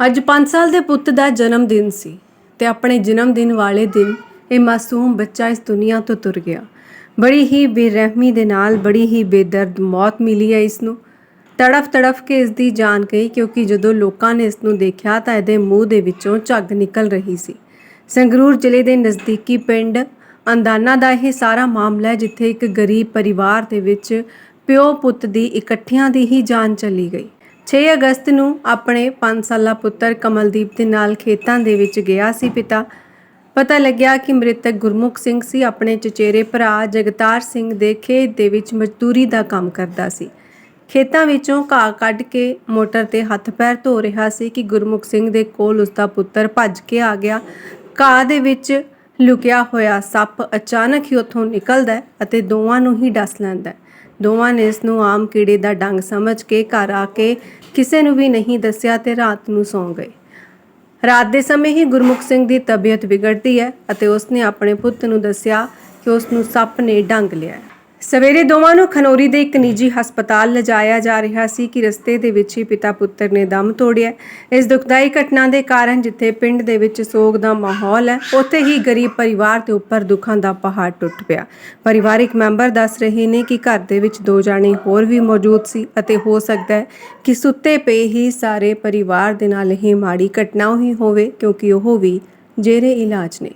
ਅੱਜ 5 ਸਾਲ ਦੇ ਪੁੱਤ ਦਾ ਜਨਮ ਦਿਨ ਸੀ ਤੇ ਆਪਣੇ ਜਨਮ ਦਿਨ ਵਾਲੇ ਦਿਨ ਇਹ ਮਾਸੂਮ ਬੱਚਾ ਇਸ ਦੁਨੀਆ ਤੋਂ ਤੁਰ ਗਿਆ। ਬੜੀ ਹੀ ਬੇਰਹਿਮੀ ਦੇ ਨਾਲ ਬੜੀ ਹੀ ਬੇਦਰਦ ਮੌਤ ਮਿਲੀ ਹੈ ਇਸ ਨੂੰ। ਤੜਫ ਤੜਫ ਕੇ ਇਸ ਦੀ ਜਾਨ ਗਈ ਕਿਉਂਕਿ ਜਦੋਂ ਲੋਕਾਂ ਨੇ ਇਸ ਨੂੰ ਦੇਖਿਆ ਤਾਂ ਇਹਦੇ ਮੂੰਹ ਦੇ ਵਿੱਚੋਂ ਝੱਗ ਨਿਕਲ ਰਹੀ ਸੀ। ਸੰਗਰੂਰ ਜ਼ਿਲ੍ਹੇ ਦੇ ਨਜ਼ਦੀਕੀ ਪਿੰਡ ਅੰਦਾਨਾ ਦਾ ਇਹ ਸਾਰਾ ਮਾਮਲਾ ਹੈ ਜਿੱਥੇ ਇੱਕ ਗਰੀਬ ਪਰਿਵਾਰ ਦੇ ਵਿੱਚ ਪਿਓ ਪੁੱਤ ਦੀ ਇਕੱਠਿਆਂ ਦੀ ਹੀ ਜਾਨ ਚਲੀ ਗਈ। 6 ਅਗਸਤ ਨੂੰ ਆਪਣੇ 5 ਸਾਲਾ ਪੁੱਤਰ ਕਮਲਦੀਪ ਦੇ ਨਾਲ ਖੇਤਾਂ ਦੇ ਵਿੱਚ ਗਿਆ ਸੀ ਪਿਤਾ। ਪਤਾ ਲੱਗਿਆ ਕਿ ਮ੍ਰਿਤਕ ਗੁਰਮੁਖ ਸਿੰਘ ਸੀ। ਆਪਣੇ ਚਚੇਰੇ ਭਰਾ ਜਗਤਾਰ ਸਿੰਘ ਦੇ ਖੇਤ ਦੇ ਵਿੱਚ ਮਜ਼ਦੂਰੀ ਦਾ ਕੰਮ ਕਰਦਾ ਸੀ। ਖੇਤਾਂ ਵਿੱਚੋਂ ਘਾਹ ਕੱਢ ਕੇ ਮੋਟਰ ਤੇ ਹੱਥ ਪੈਰ ਧੋ ਰਿਹਾ ਸੀ ਕਿ ਗੁਰਮੁਖ ਸਿੰਘ ਦੇ ਕੋਲ ਉਸ ਦਾ ਪੁੱਤਰ ਭੱਜ ਕੇ ਆ ਗਿਆ। ਘਾਹ ਦੇ ਵਿੱਚ ਲੁਕਿਆ ਹੋਇਆ ਸੱਪ ਅਚਾਨਕ ਹੀ ਉੱਥੋਂ ਨਿਕਲਦਾ ਅਤੇ ਦੋਵਾਂ ਨੂੰ ਹੀ ਡਸ ਲੈਂਦਾ ਦੋਵਾਂ ਨੇ ਇਸ ਨੂੰ ਆਮ ਕੀੜੇ ਦਾ ਡੰਗ ਸਮਝ ਕੇ ਘਰ ਆ ਕੇ ਕਿਸੇ ਨੂੰ ਵੀ ਨਹੀਂ ਦੱਸਿਆ ਤੇ ਰਾਤ ਨੂੰ ਸੌਂ ਗਏ। ਰਾਤ ਦੇ ਸਮੇਂ ਹੀ ਗੁਰਮੁਖ ਸਿੰਘ ਦੀ ਤਬੀਅਤ ਵਿਗੜਦੀ ਹੈ ਅਤੇ ਉਸਨੇ ਆਪਣੇ ਪੁੱਤ ਨੂੰ ਦੱਸਿਆ ਕਿ ਉਸ ਨੂੰ ਸੱਪ ਨੇ ਡੰਗ ਲਿਆ ਸਵੇਰੇ ਦੋਵਾਂ ਨੂੰ ਖਨੌਰੀ ਦੇ ਇੱਕ ਨਿੱਜੀ ਹਸਪਤਾਲ ਲਿਜਾਇਆ ਜਾ ਰਿਹਾ ਸੀ ਕਿ ਰਸਤੇ ਦੇ ਵਿੱਚ ਹੀ ਪਿਤਾ ਪੁੱਤਰ ਨੇ ਦਮ ਤੋੜਿਆ ਇਸ ਦੁਖਦਾਈ ਘਟਨਾ ਦੇ ਕਾਰਨ ਜਿੱਥੇ ਪਿੰਡ ਦੇ ਵਿੱਚ ਸੋਗ ਦਾ ਮਾਹੌਲ ਹੈ, ਉੱਥੇ ਹੀ ਗਰੀਬ ਪਰਿਵਾਰ ਦੇ ਉੱਪਰ ਦੁੱਖਾਂ ਦਾ ਪਹਾੜ ਟੁੱਟ ਪਿਆ। ਪਰਿਵਾਰਿਕ ਮੈਂਬਰ ਦੱਸ ਰਹੇ ਨੇ ਕਿ ਘਰ ਦੇ ਵਿੱਚ ਦੋ ਜਾਣੇ ਹੋਰ ਵੀ ਮੌਜੂਦ ਸੀ ਅਤੇ ਹੋ ਸਕਦਾ ਹੈ ਕਿ ਸੁੱਤੇ ਪਏ ਹੀ ਸਾਰੇ ਪਰਿਵਾਰ ਦੇ ਨਾਲ ਇਹ ਮਾੜੀ ਘਟਨਾ ਹੀ ਹੋਵੇ, ਕਿਉਂਕਿ ਉਹ ਵੀ ਜੇਰੇ ਇਲਾਜ ਨੇ।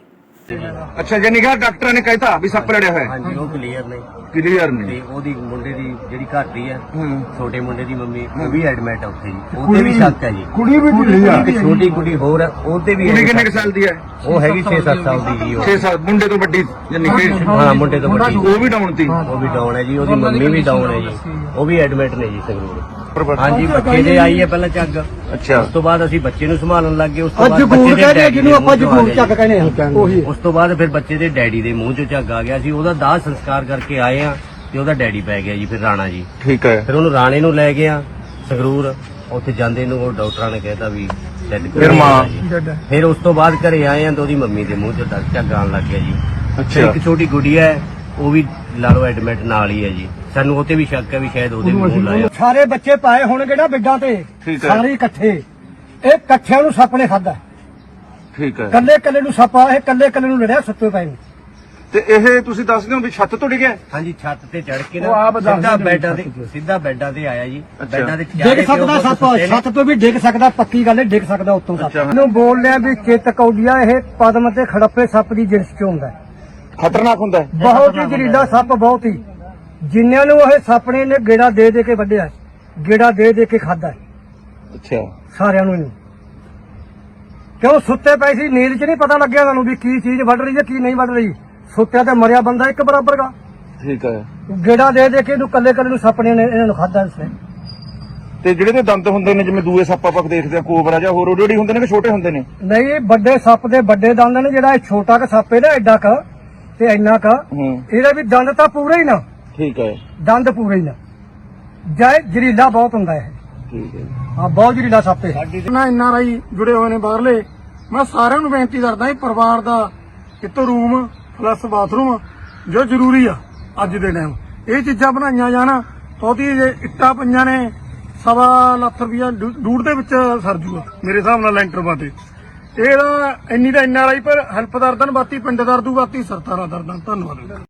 ਅੱਛਾ ਜਾਨੀ ਕਿ ਡਾਕਟਰਾਂ ਨੇ ਕਹਿਤਾ ਵੀ ਸੱਪ ਲੜਿਆ ਹੋਇਆ। ਹਾਂਜੀ ਉਹ ਕਲੀਅਰ ਨੇ। ਕਲੀਅਰ ਨਹੀਂ ਤੇ ਉਹਦੀ ਮੁੰਡੇ ਦੀ ਜਿਹੜੀ ਘਰ ਦੀ ਹੈ ਹੂੰ। ਛੋਟੇ ਮੁੰਡੇ ਦੀ ਮੰਮੀ ਉਹ ਵੀ ਐਡਮਿਟ ਹੈ ਉੱਥੇ ਜੀ। ਉਹਦੇ ਵੀ ਸ਼ੱਕ ਹੈ ਜੀ। ਕੁੜੀ ਵੀ ਢਿੱਲੀ ਆ। ਇੱਕ ਛੋਟੀ ਕੁੜੀ ਹੋਰ ਹੈ ਉਹਦੇ ਵੀ ਕੁੜੀ ਕਿੰਨੇ ਕੁ ਸਾਲ ਦੀ ਹੈ? ਉਹ ਹੈਗੀ 6-7 ਸਾਲ ਦੀ ਜੀ ਉਹ। 6 ਸਾਲ ਮੁੰਡੇ ਤੋਂ ਵੱਡੀ ਜਾਨੀ ਕਿ ਹਾਂ ਮੁੰਡੇ ਤੋਂ ਵੱਡੀ। ਉਹ ਵੀ ਡਾਊਨ ਤੀ ਉਹ ਵੀ ਡਾਊਨ ਹੈ ਜੀ ਉਹਦੀ ਮੰਮੀ ਵੀ ਡਾਊਨ ਹੈ ਜੀ। ਉਹ ਵੀ ਐਡਮਿਟ ਨੇ ਜੀ ਸੰਗਰੂਰ ਪਰ- ਹਾਂਜੀ ਬੱਚੇ ਦੇ ਆਈ ਹੈ ਪਹਿਲਾਂ ਚੱਗ ਅੱਛਾ। ਉਸ ਤੋਂ ਬਾਅਦ ਅਸੀਂ ਬੱਚੇ ਨੂੰ ਸੰਭਾਲਣ ਲੱਗ ਗਏ ਉਸ ਤੋਂ ਬਾਅਦ ਬੱਚੇ ਦੇ ਡੈਡੀ ਜਿਹਨੂੰ ਆਪਾਂ ਜਗੂਰ ਗਿਆ ਕਹਿੰਦੇ ਉਹੀ ਉਸ ਤੋਂ ਬਾਅਦ ਫਿਰ ਬੱਚੇ ਦੇ ਡੈਡੀ ਦੇ ਮੂੰਹ ਚੋਂ ਝੱਗ ਆ ਗਿਆ। ਸੀ ਉਹਦਾ ਦਾਹ ਸੰਸਕਾਰ ਕਰਕੇ ਆਏ ਆ ਤੇ ਉਹਦਾ ਡੈਡੀ ਪੈ ਗਿਆ ਜੀ ਫਿਰ ਰਾਣਾ ਜੀ। ਠੀਕ ਹੈ। ਫਿਰ ਉਹਨੂੰ ਰਾਣੇ ਨੂੰ ਲੈ ਗਿਆ ਸੰਗਰੂਰ। ਉੱਥੇ ਜਾਂਦੇ ਨੂੰ ਉਹ ਡਾਕਟਰਾਂ ਨੇ ਕਹਿਤਾ ਵੀ ਡੈਡ ਫਿਰ ਮਾਂ? ਫਿਰ ਉਸ ਤੋਂ ਬਾਅਦ ਘਰੇ ਆਏ ਆ ਤੇ ਉਹਦੀ ਮੰਮੀ ਦੇ ਮੂੰਹ ਚੋਂ ਦਰਦ ਝੱਗ ਆਉਣ ਲੱਗ ਗਿਆ ਜੀ। ਅੱਛਾ। ਇੱਕ ਛੋਟੀ ਗੁੜੀਆ ਹੈ ਉਹ ਵੀ ਲਾ ਲਓ ਐਡਮਿਟ ਨਾਲ ਹੀ ਹੈ ਜੀ। ਸਾਨੂੰ ਉਹ ਤੇ ਵੀ ਸ਼ੱਕ ਹੈ ਵੀ ਸ਼ਾਇਦ ਉਹਦੇ ਵੀ ਮੂੰਹ ਲਾਇਆ ਸਾਰੇ ਬੱਚੇ ਪਾਏ ਹੋਣਗੇ ਨਾ ਬਿੱਡਾਂ ਤੇ। ਠੀਕ ਹੈ। ਸਾਰੇ ਇਕੱਠੇ। ਇਹ ਇਕੱਠਿਆਂ ਨੂੰ ਸੱਪ ਨੇ ਖਾਦਾ ਠੀਕ ਹੈ। ਕੱਲੇ ਕੱਲੇ ਨੂੰ ਸੱਪ ਆ ਇਹ ਕੱਲੇ ਕੱਲੇ ਨੂੰ ਲੜਿਆ ਸੁੱਤੇ ਪਏ ਨੂੰ। ਤੇ ਇਹ ਤੁਸੀਂ ਦੱਸਦੇ ਹੋ ਵੀ ਛੱਤ ਤੋਂ ਡਿੱਗਿਆ? ਹਾਂਜੀ ਛੱਤ ਤੇ ਚੜ ਕੇ ਉਹ ਨਾ ਆਪ ਸਿੱਧਾ ਨੇ ਬੈੱਡਾਂ ਤੇ ਸਿੱਧਾ ਬੈੱਡਾਂ ਤੇ ਆਇਆ ਜੀ। ਅੱਛਾ। ਬੈੱਡਾਂ ਤੇ ਡਿੱਗ ਸਕਦਾ ਸੱਪ ਸੁੱਤੇ ਨੇ। ਛੱਤ ਤੋਂ ਵੀ ਡਿੱਗ ਸਕਦਾ ਪੱਕੀ ਗੱਲ ਹੈ ਡਿੱਗ ਸਕਦਾ ਉੱਤੋਂ ਸੱਪ। ਅੱਛਾ। ਇਹਨੂੰ ਬੋਲ ਲਿਆ ਵੀ ਚਿੱਤ ਕੌਡੀਆ ਇਹ ਪਦਮ ਤੇ ਖੜੱਪੇ ਸੱਪ ਦੀ ਜਿਨਸ ਚ ਹੁੰਦਾ ਹੈ। ਖਤਰਨਾਕ ਹੁੰਦਾ ਹੈ। ਬਹੁਤ ਹੀ ਜ਼ਹਿਰੀਲਾ ਸੱਪ ਬਹੁਤ ਹੀ। ਜਿਨ੍ਹਾਂ ਨੂੰ ਇਹ ਸੱਪ ਨੇ ਗੇੜਾ ਦੇ ਦੇ ਕੇ ਵੱਢਿਆ। ਗੇੜਾ ਦੇ ਦੇ ਕੇ ਖਾਦਾ ਅੱਛਾ। ਸਾਰਿਆਂ ਨੂੰ ਇਹਨੂੰ ਕਿਉਂ ਸੁੱਤੇ ਪਏ ਸੀ? ਨੀਂਦ 'ਚ ਨਹੀਂ ਪਤਾ ਲੱਗਿਆ ਤੁਹਾਨੂੰ ਵੀ ਕੀ ਚੀਜ਼ ਵੱਢ ਰਹੀ ਹੈ ਕੀ ਨਹੀਂ ਵੱਢ ਰਹੀ। ਸੁੱਤਿਆ ਤੇ ਮਰਿਆ ਬੰਦਾ ਇੱਕ ਬਰਾਬਰ ਦਾ। ਠੀਕ ਹੈ। ਗੇੜਾ ਦੇ ਦੇ ਕੇ ਇਹਨੂੰ ਕੱਲੇ ਕੱਲੇ ਨੂੰ ਸੱਪ ਨੇ ਇਹਨਾਂ ਨੂੰ ਖਾਦਾ ਇਸਨੇ ਤੇ ਜਿਹੜੇ ਤੇ ਦੰਦ ਹੁੰਦੇ ਨੇ ਜਿਵੇਂ ਦੂਏ ਸੱਪ ਆਪਾਂ ਦੇਖਦੇ ਆ ਕੋਬਰਾ ਜਾਂ ਹੋਰ ਉਹੜੀ ਹੁੰਦੇ ਨੇ ਕਿ ਛੋਟੇ ਹੁੰਦੇ ਨੇ? ਨਹੀਂ ਵੱਡੇ ਸੱਪ ਦੇ ਵੱਡੇ ਦੰਦ ਨੇ ਜਿਹੜਾ ਇਹ ਛੋਟਾ ਕ ਸੱਪ ਇਹਦਾ ਐਡਾ ਕ। ਤੇ ਇੰਨਾ ਕ ਹੂੰ। ਇਹਦੇ ਵੀ ਦੰਦ ਤਾਂ ਪੂਰੇ ਹੀ ਨਾ। ਠੀਕ ਹੈ। ਦੰਦ ਪੂਰੇ ਹੀ ਨਾ। ਜਾਇ ਜ਼ਰੀਲਾ ਬਹੁਤ ਹੁੰਦਾ ਇਹ। ਠੀਕ ਹੈ। ਹਾਂ ਬਹੁਤ ਜ਼ਰੀਲਾ ਸੱਪ ਇਹ। ਨਾ ਇੰਨਾ ਰਾਈ ਜੁੜੇ ਹੋਏ ਨੇ ਬਾਹਰਲੇ। ਮੈਂ ਸਾਰਿਆਂ ਨੂੰ ਬੇਨਤੀ ਕਰਦਾ ਇਹ ਪਰਿਵਾਰ ਦਾ ਇੱਕ ਰੂਮ ਪਲੱਸ ਬਾਥਰੂਮ ਜੋ ਜ਼ਰੂਰੀ ਆ ਅੱਜ ਦੇ ਟਾਈਮ ਇਹ ਚੀਜ਼ਾਂ ਬਣਾਈਆਂ ਜਾਣ ਤਾਂ ਉਹਦੀ ਜੇ ਇੱਟਾਂ ਪਈਆਂ ਨੇ ਸਵਾ ਲੱਖ ਰੁਪਇਆ ਡੂ- ਡੂਢ ਦੇ ਵਿੱਚ ਸਰ ਜੂਗਾ ਮੇਰੇ ਹਿਸਾਬ ਨਾਲ ਲੈਂਟਰ ਬਾਤੇ ਇਹਦਾ ਇੰਨੀ ਦਾ ਇੰਨਾ ਰਾਈ, ਪਰ ਹੈਲਪ ਦਰਦਨ ਬਾਤੀ, ਪਿੰਡ ਦਰਦੂ ਬਾਤੀ, ਸਰਤਾਰਾ ਦਰਦਨ, ਧੰਨਵਾਦ।